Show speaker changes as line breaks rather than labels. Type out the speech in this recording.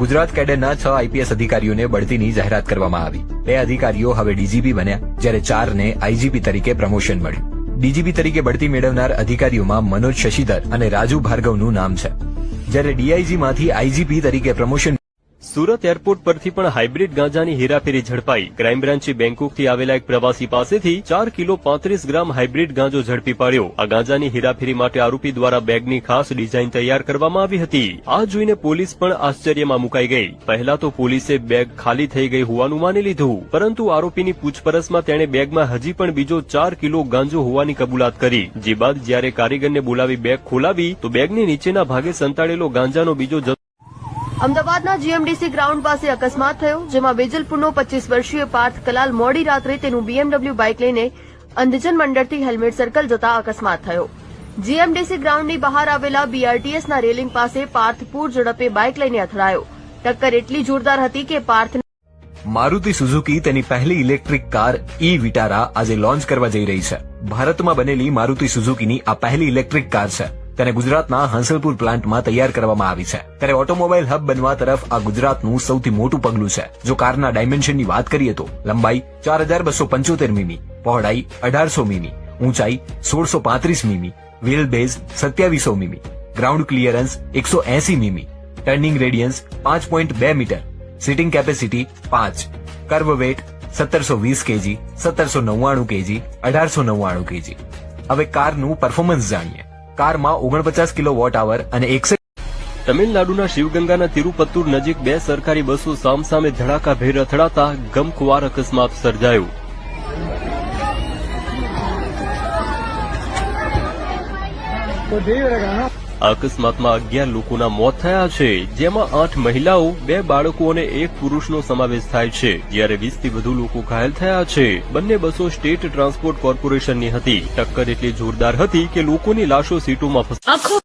ગુજરાત કેડરના છ આઈપીએસ અધિકારીઓને બઢતીની જાહેરાત કરવામાં આવી. બે અધિકારીઓ હવે ડીજીપી બન્યા, જ્યારે ચારને આઈજીપી તરીકે પ્રમોશન મળ્યું. ડીજીપી તરીકે બઢતી મેળવનાર અધિકારીઓમાં મનોજ શશીધર અને રાજુ ભાર્ગવનું નામ છે. જ્યારે ડીઆઈજી માંથી આઈજીપી તરીકે પ્રમોશન
સુરત એરપોર્ટ પરથી પણ હાઇબ્રિડ ગાંજાની હેરાફેરી ઝડપાઈ. ક્રાઇમ બ્રાન્ચે બેંકોકથી આવેલા એક પ્રવાસી પાસેથી ચાર કિલો પાંત્રીસ ગ્રામ હાઇબ્રિડ ગાંજો ઝડપી પાડ્યો. આ ગાંજાની હેરાફેરી માટે આરોપી દ્વારા બેગની ખાસ ડિઝાઇન તૈયાર કરવામાં આવી હતી. આ જોઈને પોલીસ પણ આશ્ચર્યમાં મુકાઈ ગઈ. પહેલા તો પોલીસે બેગ ખાલી થઈ ગઈ હોવાનું માની લીધું. પરંતુ આરોપીની પૂછપરછમાં તેણે બેગમાં હજી પણ બીજો ચાર કિલો ગાંજો હોવાની કબૂલાત કરી. જે બાદ જ્યારે કારીગરને બોલાવી બેગ ખોલાવી, તો બેગની નીચેના ભાગે સંતાડેલો ગાંજાનો બીજો
અમદાવાદના જીએમડીસી ગ્રાઉન્ડ પાસે અકસ્માત થયો, જેમાં વેજલપુરનો પચીસ વર્ષીય પાર્થ કલાલ મોડી રાત્રે તેનું બીએમડબલ્યુ બાઇક લઈને અંધજન મંડળથી હેલ્મેટ સર્કલ જતા અકસ્માત થયો. જીએમડીસી ગ્રાઉન્ડની બહાર આવેલા બીઆરટીએસના રેલિંગ પાસે પાર્થ પૂર ઝડપે બાઇક લઈને અથડાયો. ટક્કર એટલી જોરદાર હતી કે પાર્થ
મારુતિ સુઝુકી તેની પહેલી ઇલેક્ટ્રિક કાર ઈ વિટારા આજે લોન્ચ કરવા જઈ રહી છે. ભારતમાં બનેલી મારુતિ સુઝુકીની આ પહેલી ઇલેક્ટ્રિક કાર છે. તેને ગુજરાતના હંસલપુર પ્લાન્ટમાં તૈયાર કરવામાં આવી છે. ત્યારે ઓટોમોબાઈલ હબ બનવા તરફ આ ગુજરાતનું સૌથી મોટું પગલું છે. જો કારના ડાયમેન્શનની વાત કરીએ તો લંબાઈ ચાર હજાર બસો પંચોતેર મીમી, પહોળાઈ અઢારસો મીમી, ઊંચાઈ સોળસો પાંત્રીસ મીમી, વ્હીલ બેઝ સત્યાવીસો મીમી, ગ્રાઉન્ડ ક્લિયરન્સ એકસો એસી મીમી, ટર્નિંગ રેડિયન્સ પાંચ પોઈન્ટ બે મીટર, સિટિંગ કેપેસિટી પાંચ, કર્વ વેટ સત્તરસો વીસ કેજી, સત્તરસો નવ્વાણું કેજી, અઢારસો નવ્વાણું કેજી. હવે કારનું પરફોર્મન્સ જાણીએ. કારમાં ઓગણપચાસ કિલો વોટ આવર અને એકસઠ
તમિલનાડુના શિવગંગાના તિરુપત્તુર નજીક બે સરકારી બસો સામસામે ધડાકાભેર અથડાતા ગમખુવાર અકસ્માત સર્જાયો. અકસ્માતમાં અગિયાર લોકોના મોત થયા છે, જેમાં આઠ મહિલાઓ, બે બાળકો અને એક પુરુષનો સમાવેશ થાય છે. જ્યારે વીસથી વધુ લોકો ઘાયલ થયા છે, બંને બસો સ્ટેટ ટ્રાન્સપોર્ટ કોર્પોરેશનની હતી. ટક્કર એટલી જોરદાર હતી કે લોકોની લાશો સીટોમાં ફસાઈ